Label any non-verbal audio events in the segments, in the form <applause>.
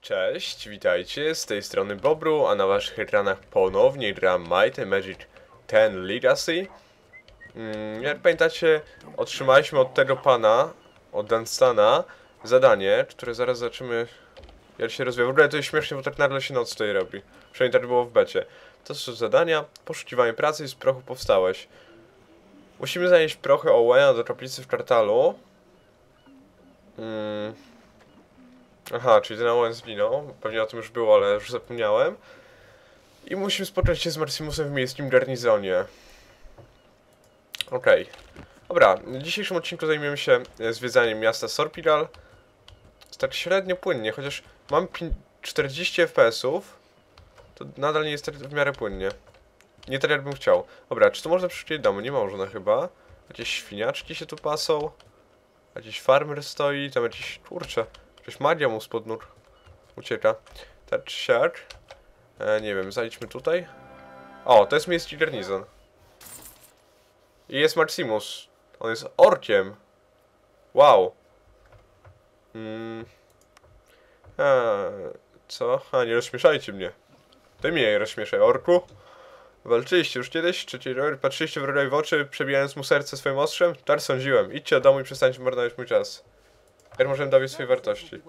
Cześć, witajcie, z tej strony Bobru, a na waszych ekranach ponownie gra Might and Magic 10 Legacy. Mm, jak pamiętacie, otrzymaliśmy od tego pana, od Dunstana, zadanie, które zaraz zobaczymy, jak się rozwija. W ogóle to jest śmiesznie, bo tak nagle się noc tutaj robi. Przynajmniej tak było w becie. To są zadania, poszukiwanie pracy i z prochu powstałeś. Musimy zanieść prochy Owena do kaplicy w kwartalu. Mm. Aha, czyli ten Owen zginął. Pewnie o tym już było, ale już zapomniałem. I musimy spotkać się z Maximusem w miejskim garnizonie. Okej. Dobra, w dzisiejszym odcinku zajmiemy się e, zwiedzaniem miasta Sorpidal. Tak średnio płynnie, chociaż mam pi- 40 FPS-ów. To nadal nie jest tak w miarę płynnie. Nie tak jakbym chciał. Dobra, czy tu można przyszczyć domu? Nie można chyba. Jakieś świniaczki się tu pasą. Jakiś farmer stoi, tam jakiś... Kurczę. Jakaś magia mu spod nóg ucieka. Czy siak. E, nie wiem, zajdźmy tutaj. O, to jest miejski garnizon. I jest Maximus. On jest orkiem. Wow. Mm. A, co? A, nie rozśmieszajcie mnie. Ty mnie nie rozśmieszaj, orku. Walczyliście już kiedyś? Rower? Patrzyliście wrogowi w oczy, przebijając mu serce swoim ostrzem? Tak sądziłem. Idźcie do domu i przestańcie marnować mój czas. Jak możemy dowiedzieć swojej wartości?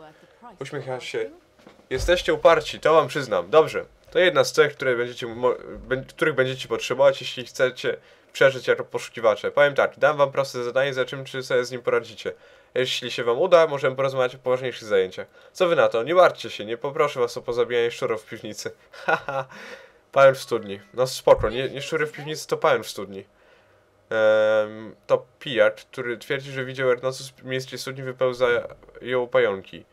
Uśmiecha się. Jesteście uparci, to wam przyznam. Dobrze. To jedna z cech, które będziecie, których będziecie potrzebować, jeśli chcecie przeżyć jako poszukiwacze. Powiem tak, dam wam proste zadanie, za czym czy sobie z nim poradzicie. Jeśli się wam uda, możemy porozmawiać o poważniejszych zajęciach. Co wy na to? Nie martwcie się, nie poproszę was o pozabijanie szczurów w piwnicy. <laughs> Haha. Pająk w studni. No spoko, nie, nie szczury w piwnicy, to pająk w studni. To pijak, który twierdzi, że widział nocy z miejskiej studni wypełzają pająki.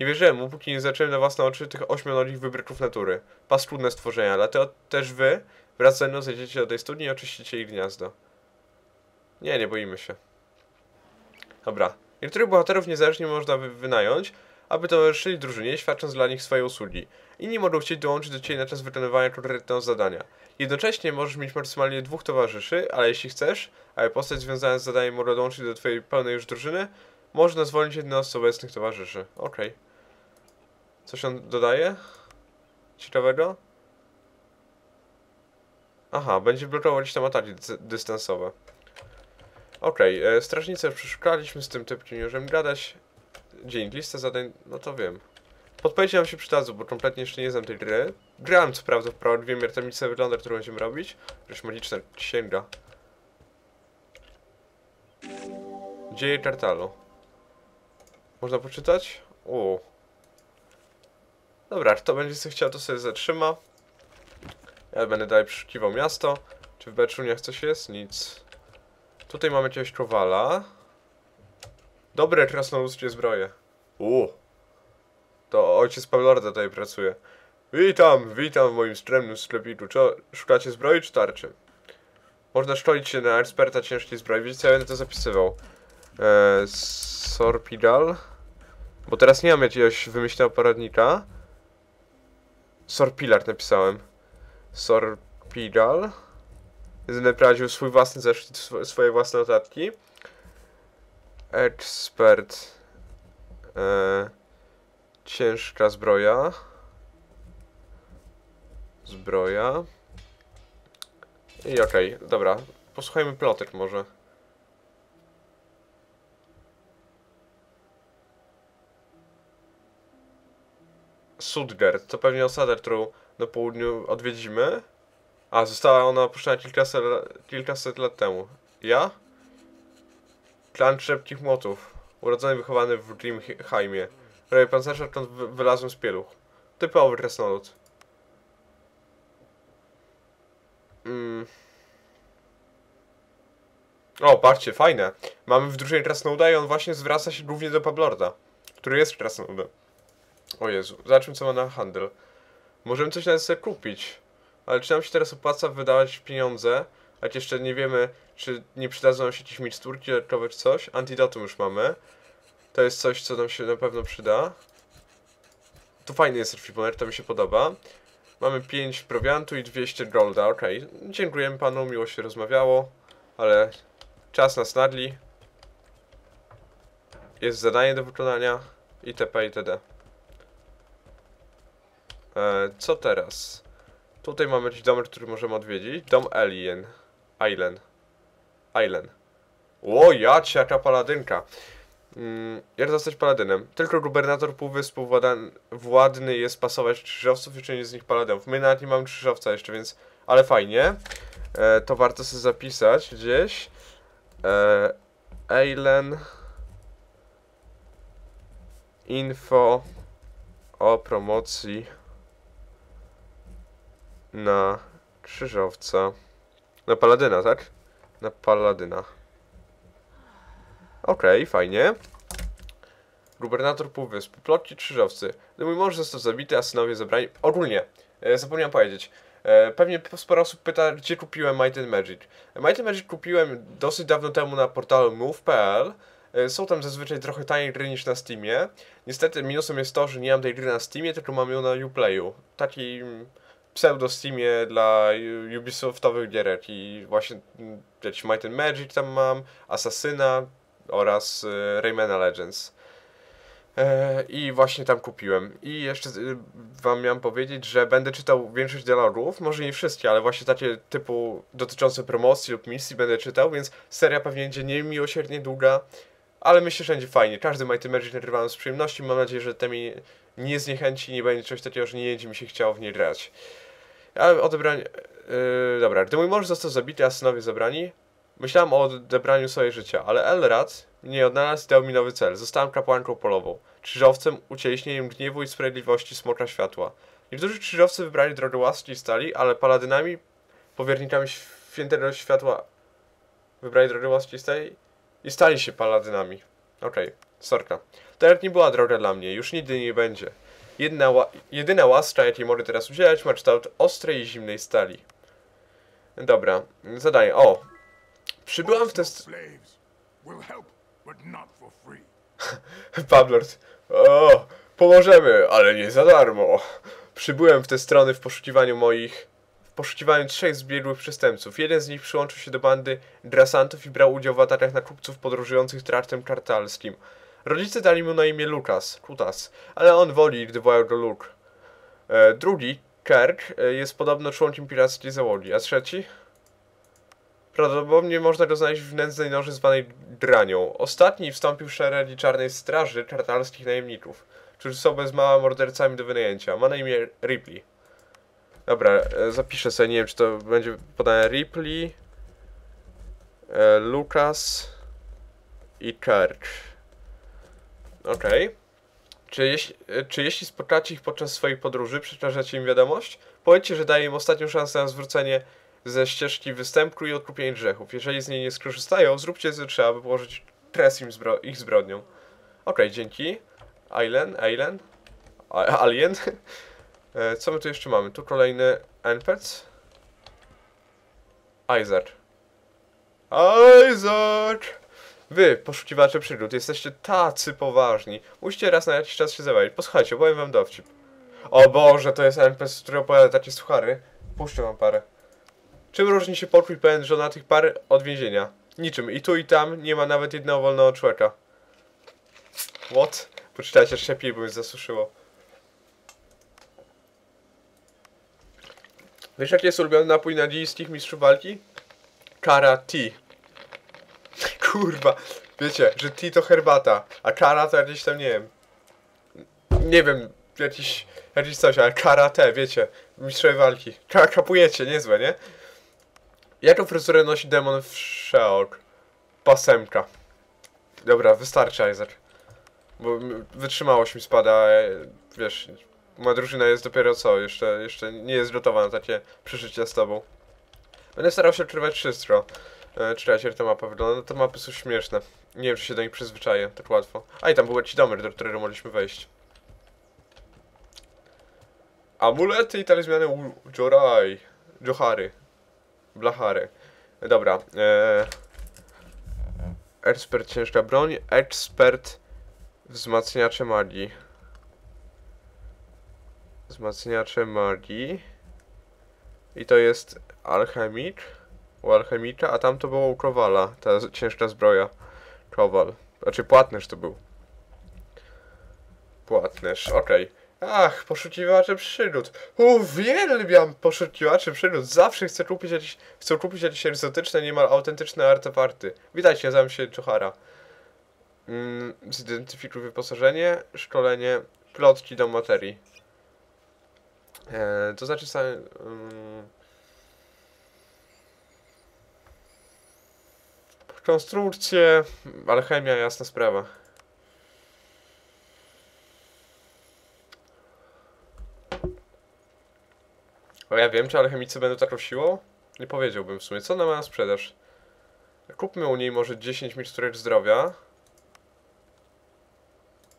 Nie wierzyłem mu, póki nie zacząłem na własne oczy tych ośmionogich wybryków natury. Paskudne stworzenia, dlatego też wy wraz ze mną zejdziecie do tej studni i oczyścicie ich gniazdo. Nie, nie boimy się. Dobra. Niektórych bohaterów niezależnie można wy wynająć, aby towarzyszyli drużynie, świadcząc dla nich swoje usługi. Inni mogą chcieć dołączyć do Ciebie na czas wykonywania konkretnego zadania. Jednocześnie możesz mieć maksymalnie dwóch towarzyszy, ale jeśli chcesz, aby postać związana z zadaniem mogła dołączyć do Twojej pełnej już drużyny, można zwolnić jednego z obecnych towarzyszy. Okej. Coś on dodaje? Ciekawego? Aha, będzie blokował jakieś tam ataki dy- dystansowe. Okej, e, strażnicę przeszukaliśmy, z tym typkiem nie możemy gadać. Dzień, lista zadań, no to wiem. Podpowiedzi nam się przydadzą, bo kompletnie jeszcze nie znam tej gry. Grałem co prawda w prawo wiem jak ta misja wygląda, którą będziemy robić. Jakaś magiczna księga. Dzieje Kartalu. Można poczytać? O. Dobra, kto będzie sobie chciał, to sobie zatrzyma. Ja będę dalej przeszukiwał miasto. Czy w Beczuniach coś jest? Nic. Tutaj mamy jakiegoś kowala. Dobre krasnoludzkie zbroje. U. To ojciec Pawlorda tutaj pracuje. Witam, witam w moim stremnym sklepiku. Co, szukacie zbroi czy tarczy? Można szkolić się na eksperta ciężkiej zbroi. Co, ja będę to zapisywał. Eee, Sorpidal. Bo teraz nie mam jakiegoś wymyślnego poradnika. Sorpilar napisałem. Sorpidal. Będę prowadził swój własny zeszyt, swo- swoje własne notatki. Ekspert. E, ciężka zbroja. Zbroja. I okej, dobra. Posłuchajmy plotek może. Sudgard, to pewnie osada, którą na południu odwiedzimy. A, została ona opuszczona kilkaset, kilkaset lat temu. Ja? Klan Trzepkich Młotów. Urodzony i wychowany w Grimheimie. Robię pancerza, wy- wylazłem z pieluch. Typowy krasnolud. Mm. O, patrzcie, fajne. Mamy w drużynie krasnoluda i on właśnie zwraca się głównie do Pablorda, który jest krasnoludem. O Jezu, zobaczmy co ma na handel. Możemy coś nawet sobie kupić. Ale czy nam się teraz opłaca wydawać pieniądze? Jak jeszcze nie wiemy, czy nie przydadzą nam się jakieś miksturki dodatkowe czy coś. Antidotum już mamy. To jest coś, co nam się na pewno przyda. Tu fajny jest Refiboner, to mi się podoba. Mamy 5 prowiantu i 200 golda, okej. Dziękujemy panu, miło się rozmawiało. Ale czas nas nadli. Jest zadanie do wykonania. itp. itd. E, co teraz? Tutaj mamy jakiś dom, który możemy odwiedzić. Dom Alien. Island. Island. O, ja jaka paladynka. Mm, jak zostać paladynem? Tylko gubernator półwyspu władan- władny jest pasować krzyżowców i czynić z nich paladynów. My nawet nie mamy krzyżowca jeszcze, więc... Ale fajnie. E, to warto sobie zapisać gdzieś. E, Eilen. Info o promocji na krzyżowca. Na paladyna, tak? Na paladyna. Okej, fajnie. Gubernator Półwyspu. Plotki krzyżowcy. Mój mąż został zabity, a synowie zabrani... Ogólnie, e, zapomniałem powiedzieć. E, pewnie sporo osób pyta, gdzie kupiłem Might and Magic. Might and Magic kupiłem dosyć dawno temu na portalu move.pl. E, Są tam zazwyczaj trochę taniej gry niż na Steamie. Niestety minusem jest to, że nie mam tej gry na Steamie, tylko mam ją na Uplayu. Taki mm, pseudo Steamie dla Ubisoftowych gierek i właśnie mm, jakiś Might and Magic tam mam, Assassina oraz e, Raymana Legends. E, I właśnie tam kupiłem. I jeszcze y, wam miałem powiedzieć, że będę czytał większość dialogów, może nie wszystkie, ale właśnie takie typu dotyczące promocji lub misji będę czytał, więc seria pewnie będzie niemiłosiernie długa, ale myślę, że będzie fajnie. Każdy Mighty Magic nagrywałem z przyjemnością, mam nadzieję, że to mi nie zniechęci, nie będzie czegoś takiego, że nie będzie mi się chciało w niej grać. Ale odebranie... Yy, dobra, gdy mój mąż został zabity, a synowie zabrani, myślałem o odebraniu sobie życia, ale Elrad mnie odnalazł i dał mi nowy cel. Zostałem kapłanką polową, krzyżowcem, ucieleśnieniem gniewu i sprawiedliwości smoka światła. Niektórzy krzyżowcy wybrali drogę łaski i stali, ale paladynami, powiernikami świętego światła wybrali drogę łaski i stali i stali się paladynami. Okej, sorka. To nie była droga dla mnie, już nigdy nie będzie. Jedna ła jedyna łaska, jakiej mogę teraz udzielać, ma kształt ostrej i zimnej stali. Dobra, zadanie. O! Przybyłam w te... <laughs> Pablord. O! Pomożemy, ale nie za darmo. Przybyłem w te strony w poszukiwaniu moich... W poszukiwaniu trzech zbiegłych przestępców. Jeden z nich przyłączył się do bandy drasantów i brał udział w atakach na kupców podróżujących traktem kartalskim. Rodzice dali mu na imię Lukas, Kutas, ale on woli, gdy wołał go Luke. E, drugi, Kirk, e, jest podobno członkiem pirackiej załogi, a trzeci? Prawdopodobnie można go znaleźć w nędznej noży zwanej Dranią. Ostatni wstąpił w szeregi czarnej straży kartalskich najemników, którzy są bez mała mordercami do wynajęcia. Ma na imię Ripley. Dobra, e, zapiszę sobie, nie wiem czy to będzie podane Ripley, e, Lucas i Kirk. Okej. Czy, jeśli, czy jeśli spotkacie ich podczas swoich podróży, przekażecie im wiadomość? Powiedzcie, że daje im ostatnią szansę na zwrócenie ze ścieżki występku i odkupienie grzechów. Jeżeli z niej nie skorzystają, zróbcie co trzeba, by położyć kres im zbro ich zbrodnią. Okej, dzięki. Ailen, Ailen, Alien. <laughs> E, Co my tu jeszcze mamy? Tu kolejny NPC. Isaac. Isaac! Wy, poszukiwacze przygód, jesteście tacy poważni. Musicie raz na jakiś czas się zebrać. Posłuchajcie, opowiem wam dowcip. O Boże, to jest NPC, który opowiada takie suchary. Puszczę wam parę. Czym różni się pokój pełen żonatych par od więzienia? Niczym. I tu i tam nie ma nawet jednego wolnego człowieka. What? Poczytajcie szybciej, bo mi zasuszyło. Wiesz jaki jest ulubiony napój nadziejskich mistrzów walki? Kara tea. Kurwa. Wiecie, że tea to herbata, a kara to jakieś tam, nie wiem. Nie wiem, jakiś, jakiś coś, ale karate, wiecie. Mistrzowie walki. Ka kapujecie, niezłe, nie? Jaką fryzurę nosi demon w Sheok? Pasemka. Dobra, wystarczy, Isaac. Bo wytrzymałość mi spada, e, wiesz, moja drużyna jest dopiero co, jeszcze, jeszcze nie jest gotowa na takie przeżycia z tobą. Będę starał się odkrywać wszystko. E, czekajcie, ta mapa wygląda. No te mapy są śmieszne. Nie wiem, czy się do nich przyzwyczaję tak łatwo. A i tam był jakiś domek, do którego mogliśmy wejść. Amulety i talizmany u Joraj. Johary. Blachary. Dobra. E... Ekspert ciężka broń. Ekspert wzmacniacze magii. Wzmacniacze magii. I to jest alchemik. U alchemika, a tam to było u Kowala. Ta ciężka zbroja. Kowal. Znaczy płatnerz to był. Płatnerz, okej. Ach, poszukiwacze przygód. Uwielbiam poszukiwaczy przygód. Zawsze chcę kupić jakieś, chcę kupić jakieś egzotyczne, niemal autentyczne artefakty. Witajcie, nazywam się Czuchara. Mm, zidentyfikuj wyposażenie, szkolenie, plotki do materii. E, to znaczy same... Mm, konstrukcje, alchemia, jasna sprawa. O ja wiem, czy alchemicy będą taką siłą? Nie powiedziałbym w sumie. Co ona ma na sprzedaż? Kupmy u niej może 10 miksturek zdrowia.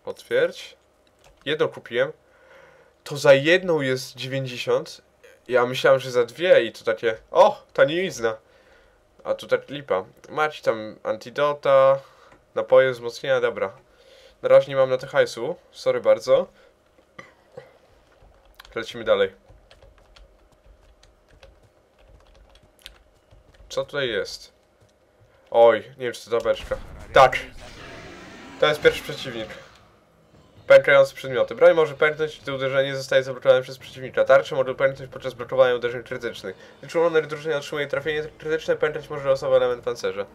Potwierdź. Jedną kupiłem. To za jedną jest 90. Ja myślałem, że za dwie i to takie... O, tanizna. A tu tak lipa. Macie tam antidota, napoje wzmocnienia, dobra. Na razie nie mam na to hajsu. Sorry bardzo. Lecimy dalej. Co tutaj jest? Oj, nie wiem czy to ta beczka. Tak. To jest pierwszy przeciwnik. Pękające przedmioty. Broń może pęknąć, gdy uderzenie zostaje zablokowane przez przeciwnika. Tarcze może pęknąć podczas blokowania uderzeń krytycznych. Wyczulony drużynie otrzymuje trafienie krytyczne, pękać może losowy element pancerza.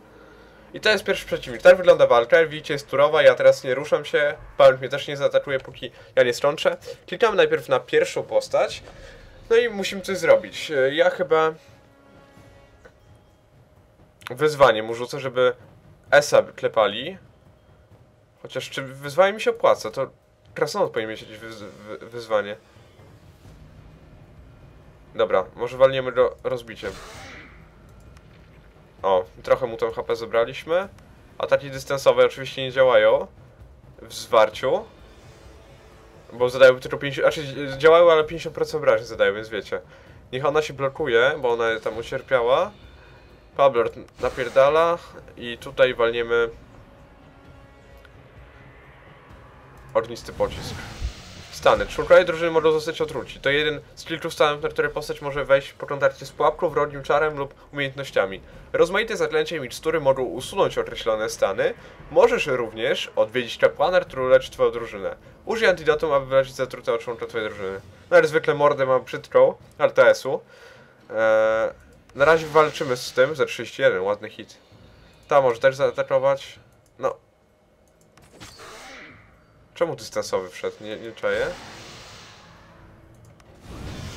I to jest pierwszy przeciwnik. Tak wygląda walka. Widzicie, jest turowa. Ja teraz nie ruszam się. Pan mnie też nie zaatakuje, póki ja nie strączę. Klikamy najpierw na pierwszą postać. No i musimy coś zrobić. E, Ja chyba... Wyzwanie mu rzucę, żeby Esa klepali. Chociaż czy wyzwanie mi się opłaca, to krasnolud powinien mieć jakieś wyz wy wyzwanie. Dobra, może walniemy go rozbiciem. O, trochę mu tam HP zebraliśmy. Ataki dystansowe oczywiście nie działają w zwarciu. Bo zadają tylko 50... Znaczy działały, ale 50% obrażeń zadają, więc wiecie. Niech ona się blokuje, bo ona tam ucierpiała. Pablor napierdala i tutaj walniemy ognisty pocisk. Stany. Członkowie drużyny mogą zostać otruci. To jeden z kilku stanów, na które postać może wejść po kontakcie z pułapką, wrogim czarem lub umiejętnościami. Rozmaite zaklęcia i mikstury mogą usunąć określone stany. Możesz również odwiedzić kapłana, który leczy twoją drużynę. Użyj antidotum, aby wyleczyć zatrutego członka twojej drużyny. No jak zwykle mordę mam brzydką, RTS-u. Eee, na razie walczymy z tym, za 31, ładny hit. Ta może też zaatakować. No. Czemu dystansowy wszedł? Nie, nie czaję.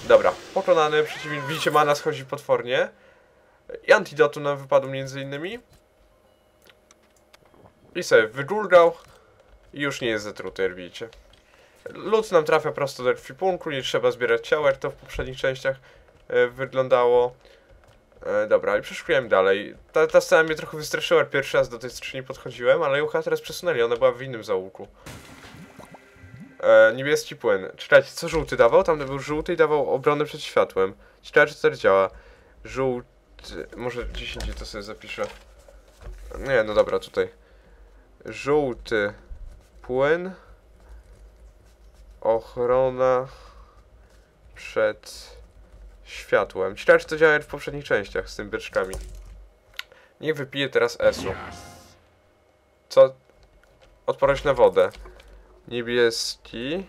Dobra, pokonany przeciwnik. Widzicie, mana schodzi potwornie. I antidotu nam wypadł między innymi. I sobie wygulgał. I już nie jest zatruty, jak widzicie. Lód nam trafia prosto do ekwipunku, nie trzeba zbierać ciała, jak to w poprzednich częściach e, wyglądało. E, dobra, i przeszukujemy dalej. Ta, ta scena mnie trochę wystraszyła, pierwszy raz do tej skrzyni podchodziłem, ale ją teraz przesunęli, ona była w innym zaułku. E, niebieski płyn. Czekajcie, co żółty dawał? Tam był żółty i dawał obronę przed światłem. Ciekawe, czy tak działa. Żółty... Może gdzieś indziej to sobie zapiszę. Nie, no dobra, tutaj. Żółty płyn. Ochrona przed światłem. Ciekawe, czy to działa jak w poprzednich częściach z tymi beczkami. Niech wypije teraz Esu. Co? Odporność na wodę. Niebieski.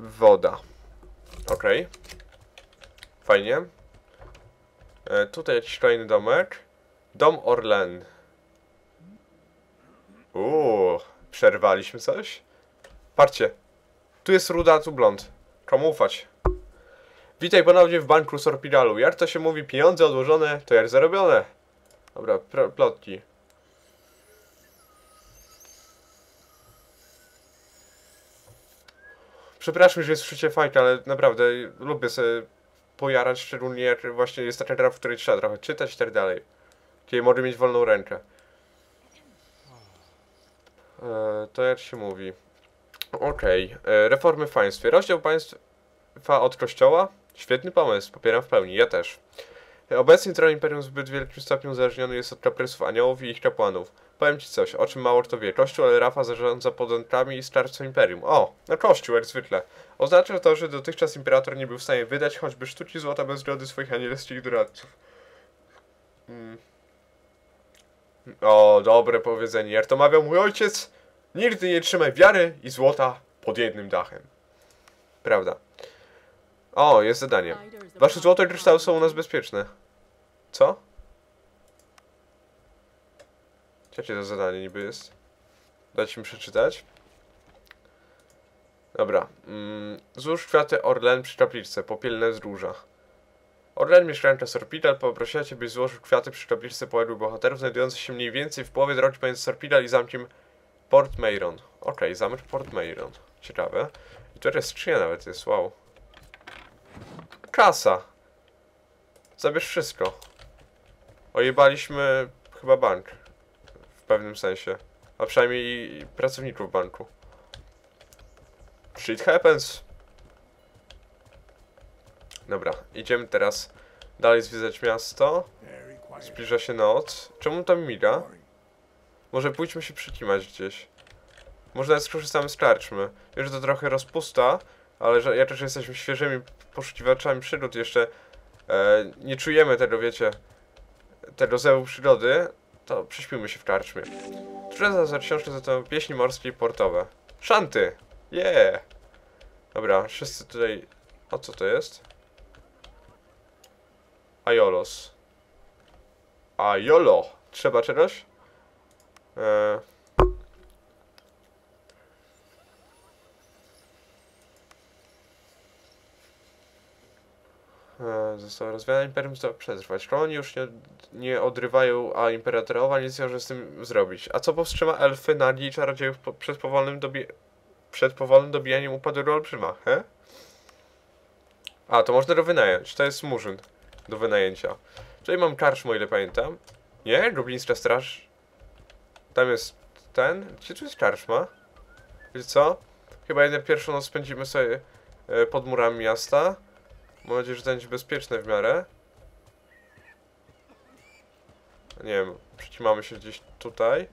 Woda. Ok. Fajnie. E, tutaj jakiś kolejny domek. Dom Orlen. Uuu, przerwaliśmy coś? Patrzcie. Tu jest ruda, tu blond. Komu ufać? Witaj ponownie w banku Sorpiralu. Jak to się mówi, pieniądze odłożone to jak zarobione. Dobra, plotki. Przepraszam, że jest słyszycie fajka, ale naprawdę lubię sobie pojarać, szczególnie jak właśnie jest taka gra, w której trzeba trochę czytać i tak dalej. Kiedy może mieć wolną rękę. E, to jak się mówi. Okej, e, reformy w państwie. Rozdział państwa od kościoła? Świetny pomysł, popieram w pełni, ja też. Obecnie tron Imperium w zbyt wielkim stopniu uzależniony jest od kaprysów aniołów i ich kapłanów. Powiem ci coś, o czym mało kto wie. Kościół Elrafa zarządza podatkami i starcą Imperium. O, no Kościół, jak zwykle. Oznacza to, że dotychczas Imperator nie był w stanie wydać choćby sztuki złota bez zgody swoich anielskich doradców. Mm. O, dobre powiedzenie. Jak to mawiał mój ojciec, nigdy nie trzymaj wiary i złota pod jednym dachem. Prawda. O, jest zadanie. Wasze złote kryształy są u nas bezpieczne. Co? Jakie to zadanie niby jest? Dać mi przeczytać? Dobra. Mm, złóż kwiaty Orlen przy kapliczce, popielne z róża. Orlen, mieszkańca Sorpidal, poprosiła cię, byś złożył kwiaty przy kapliczce poległych bohaterów, znajdujących się mniej więcej w połowie drogi pomiędzy Sorpidal i zamkiem Port Meiron. Okej, zamek Port Meiron. Ciekawe. I tutaj skrzynia nawet jest, wow. Kasa. Zabierz wszystko. Ojebaliśmy chyba bank. W pewnym sensie. A przynajmniej pracowników banku. Shit happens. Dobra, idziemy teraz dalej zwiedzać miasto. Zbliża się noc. Czemu tam miga? Może pójdźmy się przykimać gdzieś. Może nawet skorzystamy z karczmy. Że to trochę rozpusta, ale że ja też jesteśmy świeżymi poszukiwaczami przygód. Jeszcze e, nie czujemy tego, wiecie, tego zewu przygody. To prześpimy się w karczmie. Trudno za książkę za to pieśni morskie i portowe. Szanty! Yeah! Dobra, wszyscy tutaj... O co to jest? Ajolos. Ajolo! Trzeba czegoś? Eee. Eee, Zostało rozwiązane, imperium zostało przetrwać. Kolonii już nie, nie odrywają, a imperatorowa nic nie może z tym zrobić. A co powstrzyma elfy, nagi i czarodziejów po, przed powolnym dobie... przed powolnym dobijaniem upadłego olbrzyma, he? A, to można go wynająć. To jest murzyn do wynajęcia. Tutaj mam karczmę, o ile pamiętam. Nie? Goblińska straż. Tam jest ten. Gdzie tu jest karczma? Wiecie co? Chyba jednak pierwszą noc spędzimy sobie e, pod murami miasta. Mam nadzieję, że to będzie bezpieczne w miarę. Nie wiem, przycimamy się gdzieś tutaj.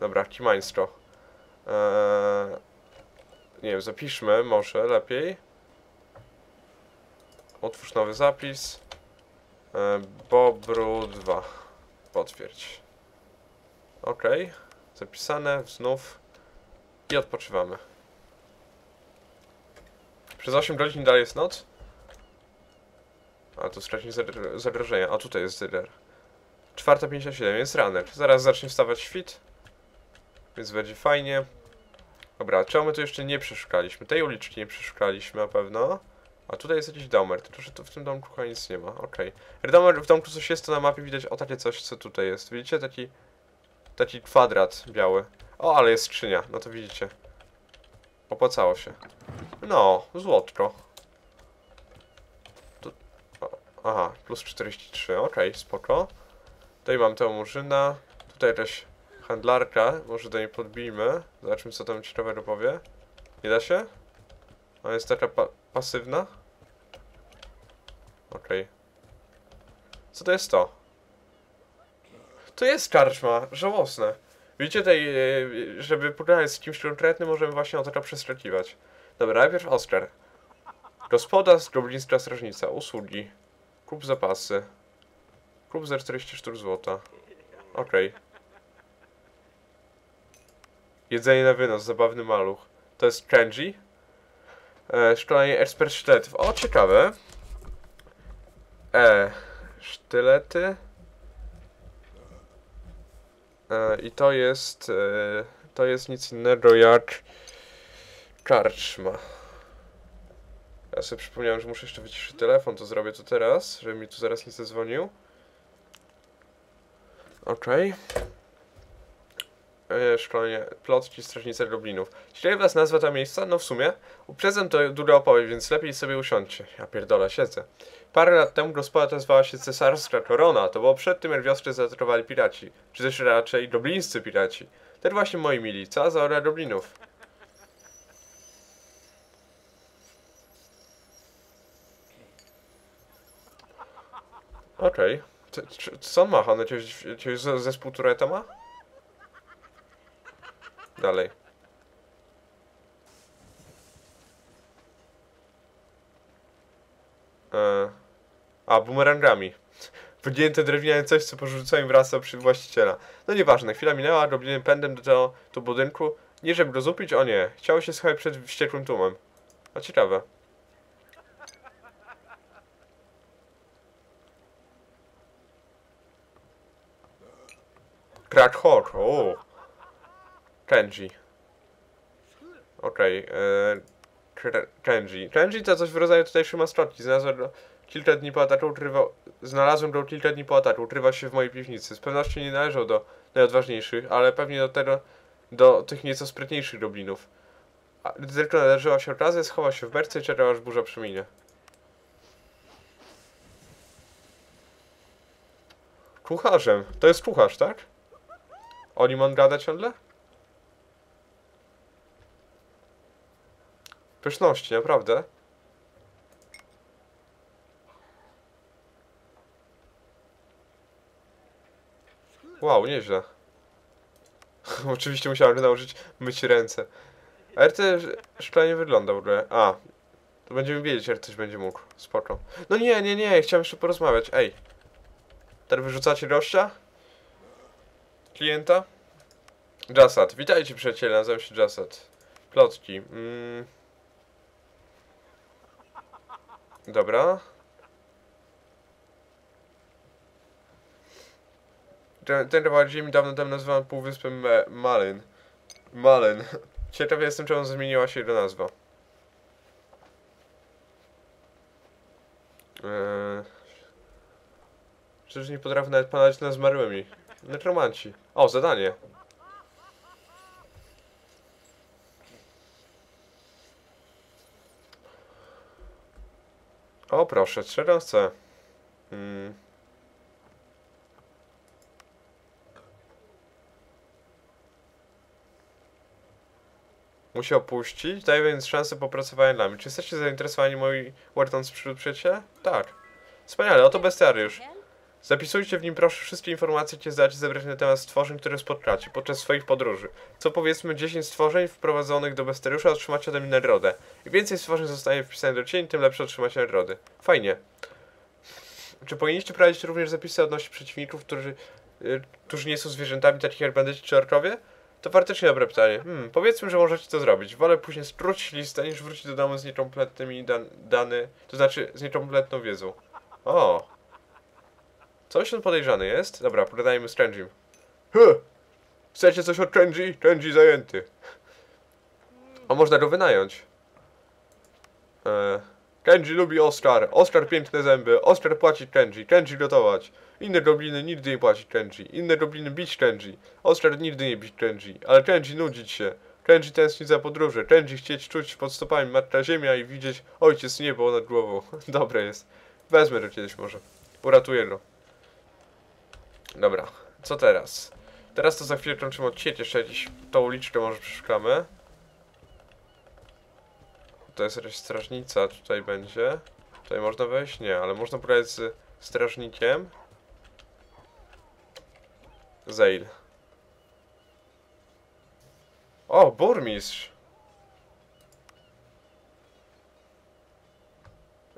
Dobra, Kimańsko. Eee, nie wiem, zapiszmy może lepiej. Otwórz nowy zapis. E, Bobru 2. Potwierdź. Ok. Zapisane, znów. I odpoczywamy. Przez 8 godzin dalej jest noc? A tu strasznie zagr- zagrożenia. A tutaj jest zegar. 4.57, jest ranek. Zaraz zacznie wstawać świt. Więc będzie fajnie. Dobra, czemu my tu jeszcze nie przeszukaliśmy? Tej uliczki nie przeszukaliśmy na pewno. A tutaj jest jakiś domer, tylko że tu w tym domku chyba nic nie ma, okej. Jak domer w domku coś jest, to na mapie widać o takie coś, co tutaj jest. Widzicie? Taki, taki kwadrat biały. O, ale jest skrzynia, no to widzicie. Opłacało się. No, złotko. Tu, aha, plus 43, okej, spoko. Tutaj mam tę murzyna. Tutaj jakaś handlarka, może do niej podbijmy. Zobaczmy, co tam ciekawego powie. Nie da się? Ona jest taka pa pasywna? Okej. Co to jest to? To jest karczma, żałosne. Widzicie tej, e, żeby pogadać z kimś konkretnym, możemy właśnie o to przeskakiwać. Dobra, najpierw Oskar. Gospodarz, goblińska strażnica, usługi. Kup zapasy. Kup za 40 sztuk złota. Okej. Jedzenie na wynos, zabawny maluch. To jest Kenji? E, szkolenie ekspert sztyletów. O, ciekawe. E, sztylety. E, I to jest, e, to jest nic innego jak karczma. Ja sobie przypomniałem, że muszę jeszcze wyciszyć telefon, to zrobię to teraz, żeby mi tu zaraz nie zadzwonił. Okej. E, szkolenie plotki strażnicy goblinów. Ciekawe was nazwa ta miejsca? No w sumie. Uprzedzam to długa opowieść, więc lepiej sobie usiądźcie. Ja pierdolę, siedzę. Parę lat temu gospoda ta zwała się Cesarska Korona. To było przed tym, jak wioskę zaatakowali piraci. Czy też raczej goblińscy piraci. Ten właśnie moi mili. Co za ora goblinów. Okej. Okay. Co on ma? On jakiegoś, jakiegoś ze- zespół Tureta ma? Dalej. E, a, bumerangami. Wygięte drewniane coś, co porzucają wraca przy właściciela. No nieważne, chwila minęła, gobliny pędem do, do budynku. Nie żeby go zupić, o nie. Chciało się schować przed wściekłym tłumem. A ciekawe. Crack Hawk, o. Kenji. Okej, okay, Kre- Kenji. Kenji to coś w rodzaju tutejszej maskotki. Znalazłem go kilka dni po ataku, ukrywał... Znalazłem go kilka dni po ataku, ukrywał się w mojej piwnicy. Z pewnością nie należał do najodważniejszych, ale pewnie do tego... do tych nieco sprytniejszych goblinów. A gdy tylko nadarzyła się okazja, schował się w berce i czekał aż burza przeminie. Kucharzem. To jest kucharz, tak? O gada ciągle? Pyszności, naprawdę. Wow, nieźle. <laughs> Oczywiście musiałem nauczyć myć ręce. A RT szkle nie wygląda w ogóle. A, to będziemy wiedzieć, jak ktoś będzie mógł. Spoko. No nie, nie, nie, chciałem jeszcze porozmawiać. Ej. Teraz wyrzucacie gościa? Klienta? Jasad. Witajcie przyjaciele, nazywam się Jasad. Plotki. Mm. Dobra. Ten, kawałek ziemi dawno temu nazywałem półwyspem Malin. Malin. <laughs> Ciekaw jestem, czemu zmieniła się jego nazwa. Eee... Przecież nie potrafię nawet padać na zmarłymi. Nekromanci. O, zadanie. Proszę, 3 C. Hmm. Musi opuścić, daję więc szansę popracowania dla mnie. Czy jesteście zainteresowani moi łatwiąc wśród przyjaciela? Tak. Wspaniale, oto bestiariusz. Zapisujcie w nim proszę wszystkie informacje, jakie zdacie zebrać na temat stworzeń, które spotkacie podczas swoich podróży. Co powiedzmy 10 stworzeń wprowadzonych do bestiariusza otrzymacie ode mnie nagrodę. Im więcej stworzeń zostanie wpisanych do cieni, tym lepsze otrzymacie nagrody. Fajnie. Czy powinniście prowadzić również zapisy odnośnie przeciwników, którzy, y, którzy nie są zwierzętami, takich jak bandyci czy orkowie? To faktycznie dobre pytanie. Hmm, powiedzmy, że możecie to zrobić. Wolę później skrócić listę, niż wrócić do domu z niekompletnymi dan dany, to znaczy z niekompletną wiedzą. O! Coś on podejrzany jest? Dobra, pogadajmy z Kenjim. Huh! Chcecie coś od Kenji? Kenji zajęty. A można go wynająć. Eee, Kenji lubi Oscar. Oscar piękne zęby. Oscar płaci Kenji. Kenji gotować. Inne gobliny nigdy nie płaci Kenji. Inne gobliny bić Kenji. Oscar nigdy nie bić Kenji. Ale Kenji nudzić się. Kenji tęsknić za podróże. Kenji chcieć czuć pod stopami matka ziemia i widzieć ojciec niebo nad głową. <laughs> Dobre jest. Wezmę go kiedyś może. Uratuję go. Dobra, co teraz? Teraz to za chwilę kończymy odcinek, jeszcze jakieś tą uliczkę może przeszukamy. To jest jakaś strażnica, tutaj będzie. Tutaj można wejść? Nie, ale można pogadać z strażnikiem. Zale. O, burmistrz!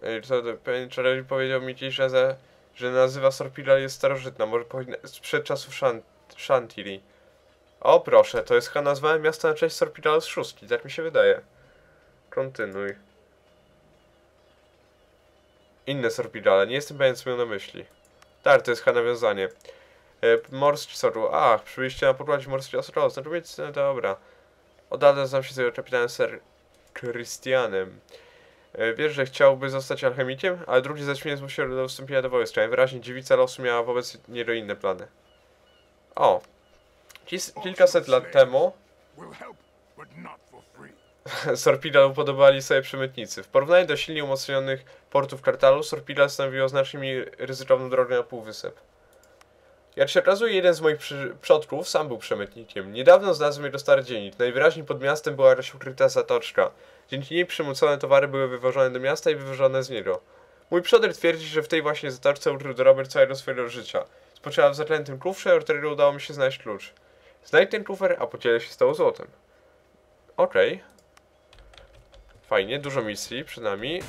Ej, co, to czarodziej powiedział mi dziś, że, że nazywa Sorpila jest starożytna, może powinna, sprzed czasów Shant. O proszę, to jest chyba nazwa miasta na cześć Sorpila z szóstki, tak mi się wydaje. Kontynuuj. Inne Sorpidale, nie jestem pewien co miał na myśli. Tak, to jest chyba nawiązanie. E, morski Sorru, ach, przybyliście na pokładzie morskiego Sorru, znaczy no dobra. Od znam się z jego kapitanem Sir Christianem. E, Wiesz, że chciałby zostać alchemikiem, ale drugi zaś mnie zmusił do wstąpienia do wojska. Wyraźnie dziewica losu miała wobec niego inne plany. O! Kis- kilkaset lat temu. <laughs> Sorpila upodobali sobie przemytnicy. W porównaniu do silnie umocnionych portów Kartalu, Sorpila stanowiło znacznie mniej ryzykowną drogę na półwysep. Jak się okazuje, jeden z moich przodków sam był przemytnikiem. Niedawno znalazłem jego stary dziennik. Najwyraźniej pod miastem była jakaś ukryta zatoczka. Dzięki niej przymucone towary były wywożone do miasta i wywożone z niego. Mój przodek twierdzi, że w tej właśnie zatoczce ukrył dorobek całego swojego życia. Spoczywa w zaklętym kufrze, od którego udało mi się znaleźć klucz. Znajdź ten kufer, a podzielę się z tobą złotem. Okej. Fajnie, dużo misji przed nami.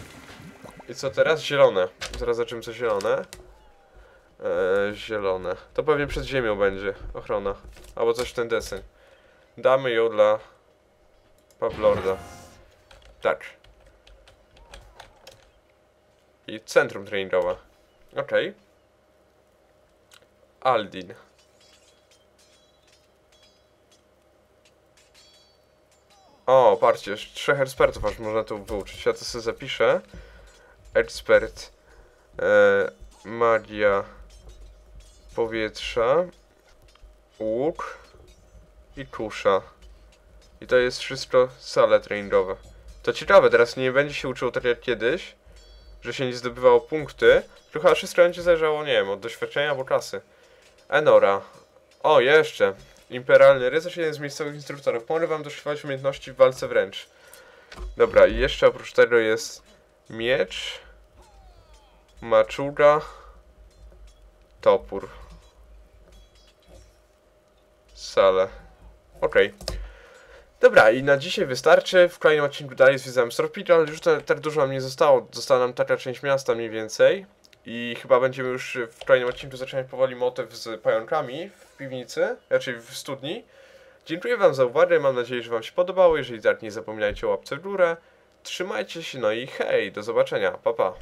I co teraz? Zielone. Zaraz zobaczymy co zielone. Eee, zielone. To pewnie przed ziemią będzie ochrona. Albo coś w ten deseń. Damy ją dla Pub Lorda. Tak. I centrum treningowe. Okej. Aldin. O, patrzcie, trzech ekspertów aż można tu wyuczyć. Ja to sobie zapiszę. Ekspert. E, magia powietrza. Łuk. I kusza. I to jest wszystko sale treningowe. To ciekawe, teraz nie będzie się uczył tak jak kiedyś, że się nie zdobywało punkty, tylko wszystko będzie zależało, nie wiem, od doświadczenia albo klasy. Enora. O, jeszcze. Imperialny rycerz, jeden z miejscowych instruktorów. Pomogę wam doszukiwać umiejętności w walce wręcz. Dobra, i jeszcze oprócz tego jest miecz, maczuga, topór. Sale. Okej. Dobra, i na dzisiaj wystarczy. W kolejnym odcinku dalej zwiedzamy Storpit, ale już tak, tak dużo nam nie zostało. Została nam taka część miasta mniej więcej. I chyba będziemy już w kolejnym odcinku zaczynać powoli motyw z pająkami w piwnicy, raczej w studni. Dziękuję Wam za uwagę, mam nadzieję, że Wam się podobało. Jeżeli tak, nie zapominajcie o łapce w górę. Trzymajcie się, no i hej, do zobaczenia, pa pa.